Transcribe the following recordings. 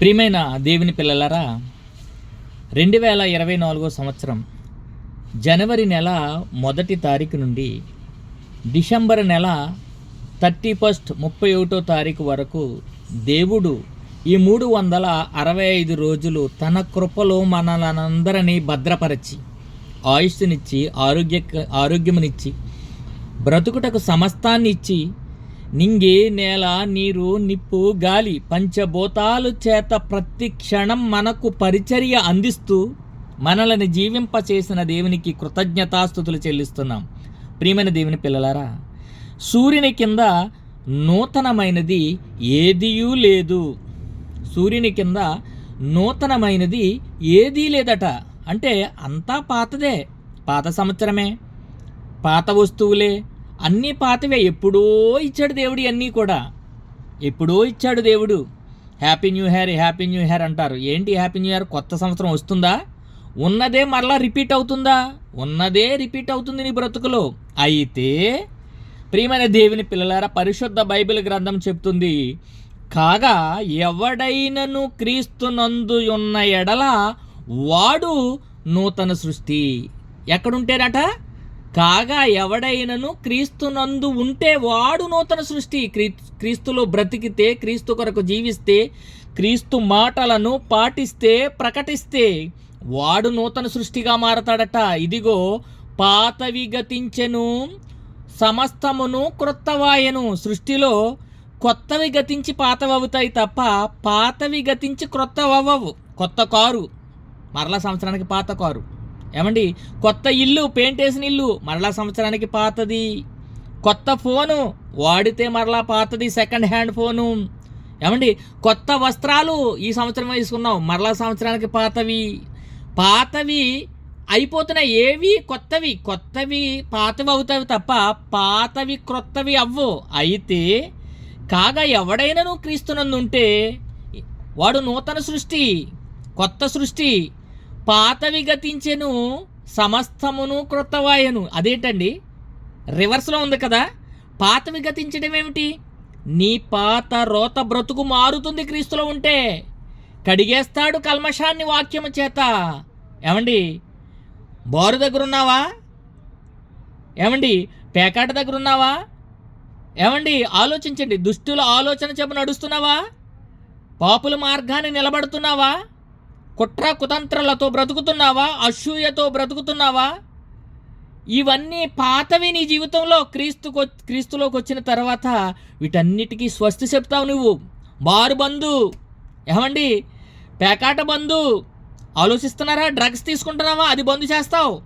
ప్రియమైన దేవుని పిల్లలరా రెండు వేల ఇరవై నాలుగో సంవత్సరం జనవరి నెల మొదటి తారీఖు నుండి డిసెంబర్ నెల థర్టీ ఫస్ట్ ముప్పై ఒకటో తారీఖు వరకు దేవుడు ఈ మూడు వందల అరవై ఐదు రోజులు తన కృపలో మనలందరినీ భద్రపరచి ఆయుష్నిచ్చి ఆరోగ్య ఆరోగ్యమునిచ్చి బ్రతుకుటకు సమస్తాన్ని ఇచ్చి నింగి నేల నీరు నిప్పు గాలి పంచభూతాలు చేత ప్రతి క్షణం మనకు పరిచర్య అందిస్తూ మనల్ని జీవింపచేసిన దేవునికి కృతజ్ఞతాస్థుతులు చెల్లిస్తున్నాం. ప్రియమైన దేవుని పిల్లలారా సూర్యుని కింద నూతనమైనది ఏదియూ లేదు. సూర్యుని కింద నూతనమైనది ఏదీ లేదట. అంటే అంతా పాతదే. పాత సంవత్సరమే. పాత వస్తువులే. అన్నీ పాతవే. ఎప్పుడో ఇచ్చాడు దేవుడు అన్నీ కూడా. ఎప్పుడో ఇచ్చాడు దేవుడు. Happy new year happy new year అంటారు. ఏంటి హ్యాపీ న్యూ ఇయర్? కొత్త సంవత్సరం వస్తుందా? ఉన్నదే మరలా రిపీట్ అవుతుందా? ఉన్నదే రిపీట్ అవుతుంది నీ బ్రతుకులో. అయితే ప్రియమైన దేవుని పిల్లలారా పరిశుద్ధ బైబిల్ గ్రంథం చెప్తుంది కాగా ఎవడైనను క్రీస్తునందు ఉన్న ఎడల వాడు నూతన సృష్టి. ఎక్కడుంటేనట కాగా ఎవడైనను క్రీస్తునందు ఉంటే వాడు నూతన సృష్టి. క్రీ క్రీస్తులో బ్రతికితే క్రీస్తు కొరకు జీవిస్తే క్రీస్తు మాటలను పాటిస్తే ప్రకటిస్తే వాడు నూతన సృష్టిగా మారతాడట. ఇదిగో పాతవి గతించెను సమస్తమును క్రొత్తవాయను. సృష్టిలో కొత్తవి గతించి పాతవవుతాయి తప్ప పాతవి గతించి క్రొత్తవవ్వవు. కొత్త కారు. మరలా సంవత్సరానికి పాత కారు. ఏమండి? కొత్త ఇల్లు పెయింట్ వేసిన ఇల్లు మరలా సంవత్సరానికి పాతది. కొత్త ఫోను వాడితే మరలా పాతది సెకండ్ హ్యాండ్ ఫోను. ఏమండి? కొత్త వస్త్రాలు ఈ సంవత్సరం వేసుకున్నావు మరలా సంవత్సరానికి పాతవి. పాతవి అయిపోతున్నాయి ఏవి? కొత్తవి. కొత్తవి పాతవి అవుతాయి తప్ప పాతవి క్రొత్తవి అవ్వు. అయితే కాగా ఎవడైనాను క్రీస్తునందు ఉంటే వాడు నూతన సృష్టి కొత్త సృష్టి పాతవి గతించెను సమస్తమును క్రొత్తవాయను. అదేంటండి? రివర్స్లో ఉంది కదా. పాతవి గతించడం ఏమిటి? నీ పాత రోత బ్రతుకు మారుతుంది క్రీస్తులో ఉంటే కడిగేస్తాడు కల్మషాన్ని వాక్యము చేత. ఏమండి? బారు దగ్గర ఉన్నావా ఏమండి? పేకాట దగ్గర ఉన్నావా ఏమండి? ఆలోచించండి. దుష్టుల ఆలోచన చెప్పు నడుస్తున్నావా? పాపుల మార్గాన్ని నిలబడుతున్నావా? కుట్ర కుతంత్రలతో బ్రతుకుతున్నావా? అసూయతో బ్రతుకుతున్నావా? ఇవన్నీ పాతవి నీ జీవితంలో. క్రీస్తుకు క్రీస్తులోకి వచ్చిన తర్వాత వీటన్నిటికీ స్వస్తి చెప్తావు నువ్వు. బారు బంధు. ఏమండి? పేకాట బంధు. ఆలోచిస్తున్నారా? డ్రగ్స్ తీసుకుంటున్నావా? అది బంద్ చేస్తావు.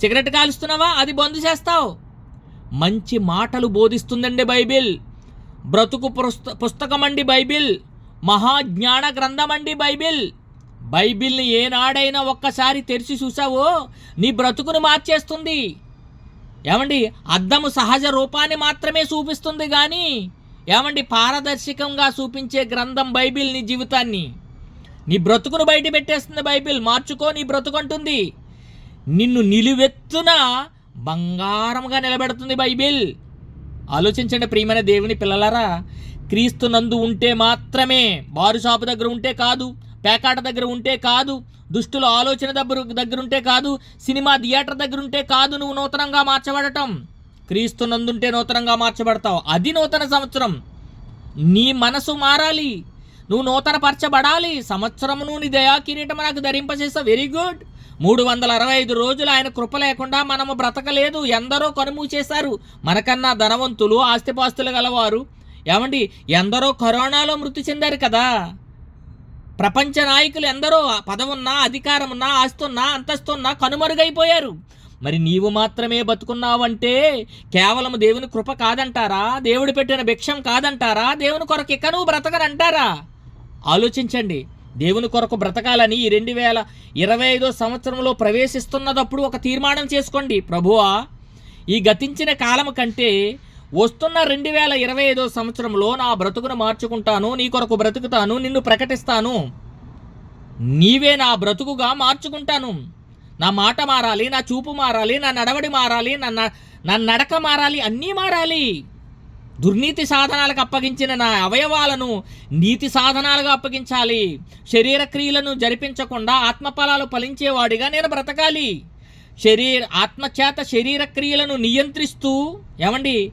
సిగరెట్ కాలుస్తున్నావా? అది బంద్ చేస్తావు. మంచి మాటలు బోధిస్తుందండి బైబిల్. బ్రతుకు పుస్త పుస్తకం అండి బైబిల్. మహాజ్ఞాన గ్రంథం అండి బైబిల్. బైబిల్ని ఏనాడైనా ఒక్కసారి తెరిచి చూసావో? నీ బ్రతుకును మార్చేస్తుంది. ఏమండి అద్దము సహజ రూపాన్ని మాత్రమే చూపిస్తుంది కానీ ఏమండి పారదర్శకంగా చూపించే గ్రంథం బైబిల్ నీ జీవితాన్ని? నీ బ్రతుకును బయట పెట్టేస్తుంది బైబిల్. మార్చుకో నీ బ్రతుకంటుంది. నిన్ను నిలువెత్తున బంగారంగా నిలబెడుతుంది బైబిల్. ఆలోచించండి ప్రియమైన దేవుని పిల్లలారా క్రీస్తు నందు ఉంటే మాత్రమే బారు షాపు దగ్గర ఉంటే కాదు పేకాట దగ్గర ఉంటే కాదు దుష్టుల ఆలోచన దగ్గర దగ్గర ఉంటే కాదు సినిమా థియేటర్ దగ్గర ఉంటే కాదు నువ్వు నూతనంగా మార్చబడటం. క్రీస్తు నందుంటే నూతనంగా మార్చబడతావు. అది నూతన సంవత్సరం. నీ మనసు మారాలి. నువ్వు నూతన పరచబడాలి సంవత్సరమును నీ దయా కిరీటం నాకు ధరింపజేస్తా వెరీ గుడ్ మూడు వందల అరవై ఐదు రోజులు ఆయన కృప లేకుండా మనము బ్రతకలేదు. ఎందరో కనుమూ చేశారు మనకన్నా ధనవంతులు ఆస్తిపాస్తులు గలవారు. ఏమండి ఎందరో కరోనాలో మృతి చెందారు కదా. ప్రపంచ నాయకులు ఎందరో పదవున్నా అధికారమున్నా ఆస్తున్నా అంతస్తున్నా కనుమరుగైపోయారు. మరి నీవు మాత్రమే బతుకున్నావంటే కేవలం దేవుని కృప కాదంటారా? దేవుడు పెట్టిన భిక్షం కాదంటారా? దేవుని కొరకు ఇక నువ్వు బ్రతకనంటారా? ఆలోచించండి. దేవుని కొరకు బ్రతకాలని ఈ రెండు వేల ఇరవై ఐదో సంవత్సరంలో ప్రవేశిస్తున్నదప్పుడు ఒక తీర్మానం చేసుకోండి. ప్రభువా ఈ గతించిన కాలం కంటే వస్తున్న రెండు వేల ఇరవై ఐదో సంవత్సరంలో నా బ్రతుకును మార్చుకుంటాను నీ కొరకు బ్రతుకుతాను నిన్ను ప్రకటిస్తాను. నీవే నా బ్రతుకుగా మార్చుకుంటాను. నా మాట మారాలి నా చూపు మారాలి నా నడవడి మారాలి నా నా నడక మారాలి అన్నీ మారాలి. దుర్నీతి సాధనాలకు అప్పగించిన నా అవయవాలను నీతి సాధనాలుగా అప్పగించాలి. శరీర క్రియలను జరిపించకుండా ఆత్మఫలాలు ఫలించేవాడిగా నేను బ్రతకాలి. శరీర ఆత్మచేత శరీర క్రియలను నియంత్రిస్తూ ఏమండి?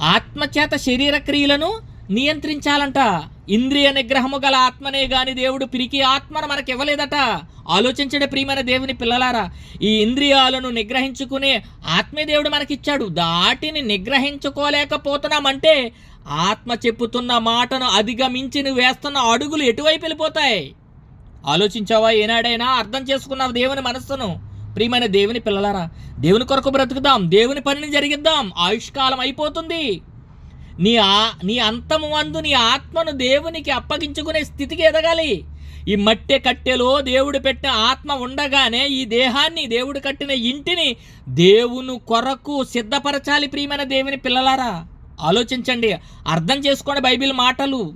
ఆత్మచేత శరీర క్రియలను నియంత్రించాలంట. ఇంద్రియ నిగ్రహము గల ఆత్మనే గాని దేవుడు పిరికి ఆత్మను మనకి ఇవ్వలేదట ఆలోచించడే ప్రియమైన దేవుని పిల్లలారా. ఈ ఇంద్రియాలను నిగ్రహించుకునే ఆత్మే దేవుడు మనకిచ్చాడు. దాటిని నిగ్రహించుకోలేకపోతున్నామంటే ఆత్మ చెప్పుతున్న మాటను అధిగమించి నువ్వు వేస్తున్న అడుగులు ఎటువైపు వెళ్ళిపోతాయి? ఆలోచించావా? ఏనాడైనా అర్థం చేసుకున్నావు దేవుని మనస్సును? ప్రియమైన దేవుని పిల్లలారా దేవుని కొరకు బ్రతుకుదాం దేవుని పనిని జరిగిద్దాం ఆయుష్కాలం అయిపోతుంది. నీ ఆ నీ అంతము అందు నీ ఆత్మను దేవునికి అప్పగించుకునే స్థితికి ఎదగాలి. ఈ మట్టె కట్టెలో దేవుడు పెట్టిన ఆత్మ ఉండగానే ఈ దేహాన్ని దేవుడు కట్టిన ఇంటిని దేవుని కొరకు సిద్ధపరచాలి ప్రియమైన దేవుని పిల్లలారా. ఆలోచించండి అర్థం చేసుకోండి బైబిల్ మాటలు.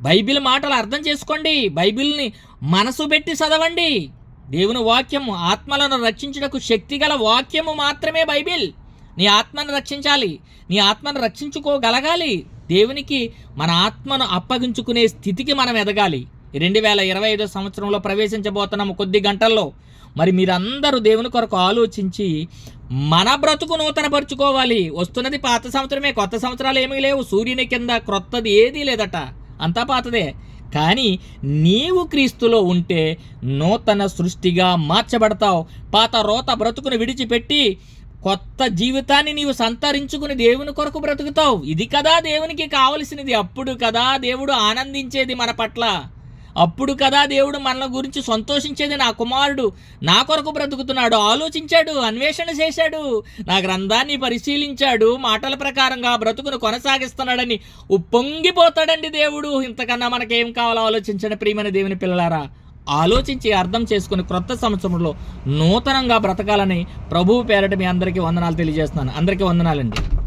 బైబిల్ మాటలు అర్థం చేసుకోండి బైబిల్ని మనసు పెట్టి చదవండి. దేవుని వాక్యము ఆత్మలను రక్షించుటకు శక్తిగల వాక్యము మాత్రమే బైబిల్. నీ ఆత్మను రక్షించాలి. నీ ఆత్మను రక్షించుకోగలగాలి. దేవునికి మన ఆత్మను అప్పగించుకునే స్థితికి మనం ఎదగాలి. రెండు వేల ఇరవై ఐదో సంవత్సరంలో ప్రవేశించబోతున్నాము కొద్ది గంటల్లో. మరి మీరందరూ దేవుని కొరకు ఆలోచించి మన బ్రతుకు నూతనపరుచుకోవాలి. వస్తున్నది పాత సంవత్సరమే కొత్త సంవత్సరాలు ఏమీ లేవు. సూర్యుని కింద క్రొత్తది ఏదీ లేదట. అంతా పాతదే. కానీ నీవు క్రీస్తులో ఉంటే నూతన సృష్టిగా మార్చబడతావు. పాత రోత బ్రతుకును విడిచిపెట్టి కొత్త జీవితాన్ని నీవు సంతరించుకుని దేవుని కొరకు బ్రతుకుతావు. ఇది కదా దేవునికి కావలసినది. అప్పుడు కదా దేవుడు ఆనందించేది మన పట్ల. అప్పుడు కదా దేవుడు మన గురించి సంతోషించేది నా కుమారుడు నా కొరకు బ్రతుకుతున్నాడు ఆలోచించాడు అన్వేషణ చేశాడు నా గ్రంథాన్ని పరిశీలించాడు మాటల ప్రకారంగా బ్రతుకును కొనసాగిస్తున్నాడని ఉప్పొంగిపోతాడండి దేవుడు. ఇంతకన్నా మనకేం కావాలో ఆలోచించండి ప్రియమైన దేవుని పిల్లలారా. ఆలోచించి అర్థం చేసుకుని క్రొత్త సంవత్సరంలో నూతనంగా బ్రతకాలని ప్రభువు పేరట మీ అందరికీ వందనాలు తెలియజేస్తున్నాను. అందరికీ వందనాలండి.